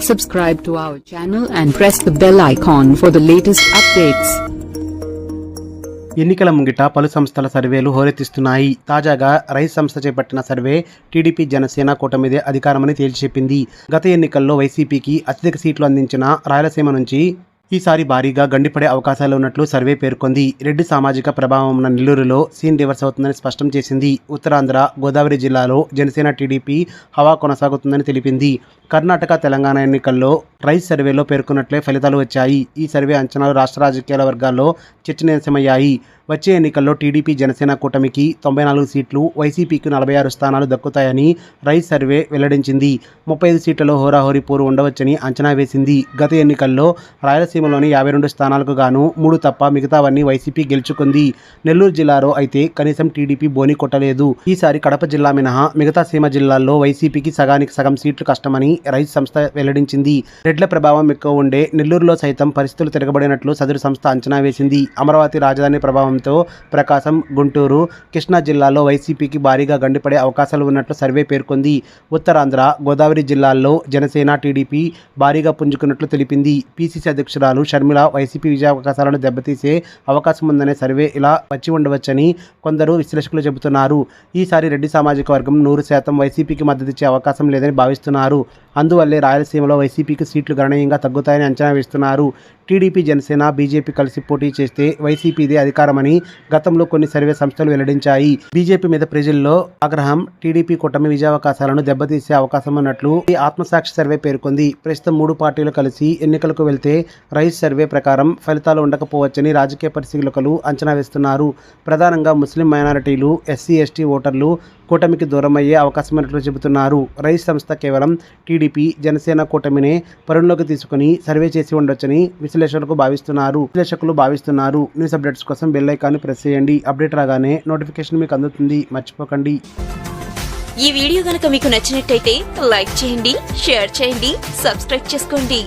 Subscribe to our channel and press the bell icon for the latest updates. ఎన్నికల ముంగిట పలు సంస్థల సర్వేలు హోరెత్తిస్తున్నాయి తాజాగా రైస్ సంస్థ చేపట్టిన సర్వే టీడీపీ జనసేన కూటమిదే అధికారమని తేల్చిచెప్పింది గత ఎన్నికల్లో వైసీపీకి అత్యధిక సీట్లు అందించిన రాయలసీమ నుంచి ఈసారి భారీగా గండిపడే అవకాశాలు ఉన్నట్లు సర్వే పేర్కొంది. రెడ్డి సామాజిక ప్రభావం ఉన్న నెల్లూరులో సీన్ రివర్స్ అవుతుందని స్పష్టం చేసింది. ఉత్తరాంధ్ర గోదావరి జిల్లాలో జనసేన టీడీపీ హవా కొనసాగుతుందని తెలిపింది. కర్ణాటక తెలంగాణ ఎన్నికల్లో రైస్ సర్వేలో పేర్కొన్నట్లే ఫలితాలు వచ్చాయి. ఈ సర్వే అంచనాలు రాష్ట్ర రాజకీయాల వర్గాల్లో చర్చనీయాంశమయ్యాయి. వచ్చే ఎన్నికల్లో టీడీపీ జనసేన కూటమికి తొంభై నాలుగు సీట్లు వైసీపీకి నలభై ఆరు స్థానాలు దక్కుతాయని రైస్ సర్వే వెల్లడించింది. ముప్పై ఐదు సీట్లలో హోరాహోరీ పోరు ఉండవచ్చని అంచనా వేసింది. గత ఎన్నికల్లో రాయలసీమలోని యాభై రెండు స్థానాలకు గాను మూడు తప్ప మిగతావన్నీ వైసీపీ గెలుచుకుంది. నెల్లూరు జిల్లాలో అయితే కనీసం టీడీపీ బోని కొట్టలేదు. ఈసారి కడప జిల్లా మినహా మిగతా సీమ జిల్లాల్లో వైసీపీకి సగానికి సగం సీట్లు కష్టమని రైస్ సంస్థ వెల్లడించింది. రెడ్ల ప్రభావం ఎక్కువ ఉండే నెల్లూరులో సైతం పరిస్థితులు తిరగబడినట్లు సదరు సంస్థ అంచనా వేసింది. అమరావతి రాజధాని ప్రభావం ప్రభావంతో ప్రకాశం గుంటూరు కృష్ణా జిల్లాలో వైసీపీకి భారీగా గండిపడే అవకాశాలు ఉన్నట్లు సర్వే పేర్కొంది. ఉత్తరాంధ్ర గోదావరి జిల్లాల్లో జనసేన టీడీపీ భారీగా పుంజుకున్నట్లు తెలిపింది. పీసీసీ అధ్యక్షురాలు షర్మిల వైసీపీ విజయావకాశాలను దెబ్బతీసే అవకాశం ఉందనే సర్వే ఇలా వచ్చి ఉండవచ్చని కొందరు విశ్లేషకులు చెబుతున్నారు. ఈసారి రెడ్డి సామాజిక వర్గం నూరు శాతం వైసీపీకి మద్దతిచ్చే అవకాశం లేదని భావిస్తున్నారు. అందువల్లే రాయలసీమలో వైసీపీకి సీట్లు గణనీయంగా తగ్గుతాయని అంచనా వేస్తున్నారు. టీడీపీ జనసేన బీజేపీ కలిసి పోటీ చేస్తే వైసీపీదే అధికారమని గతంలో కొన్ని సర్వే సంస్థలు వెల్లడించాయి. బీజేపీ మీద ప్రజల్లో ఆగ్రహం టీడీపీ కూటమి విజయావకాశాలను దెబ్బతీసే అవకాశం ఉన్నట్లు ఈ ఆత్మసాక్షి సర్వే పేర్కొంది. ప్రస్తుతం మూడు పార్టీలు కలిసి ఎన్నికలకు వెళ్తే రైస్ సర్వే ప్రకారం ఫలితాలు ఉండకపోవచ్చని రాజకీయ పరిశీలకులు అంచనా వేస్తున్నారు. ప్రధానంగా ముస్లిం మైనారిటీలు ఎస్సీ ఎస్టీ ఓటర్లు కూటమికి దూరమయ్యే అవకాశం ఉన్నట్లు చెబుతున్నారు. రైస్ సంస్థ కేవలం టీడీపీ జనసేన కూటమినే పరిగణలోకి తీసుకుని సర్వే చేసి ఉండొచ్చని విశ్లేషకులకు భావిస్తున్నారు. విశ్లేషకులు భావిస్తున్నారు. న్యూస్ అప్డేట్స్ కోసం బెల్ ఐకాన్ని ప్రెస్ చేయండి. అప్డేట్ రాగానే నోటిఫికేషన్ మీకు అందుతుంది. మర్చిపోకండి. ఈ వీడియో కనుక మీకు నచ్చినట్టయితే లైక్ చేయండి షేర్ చేయండి సబ్స్క్రైబ్ చేసుకోండి.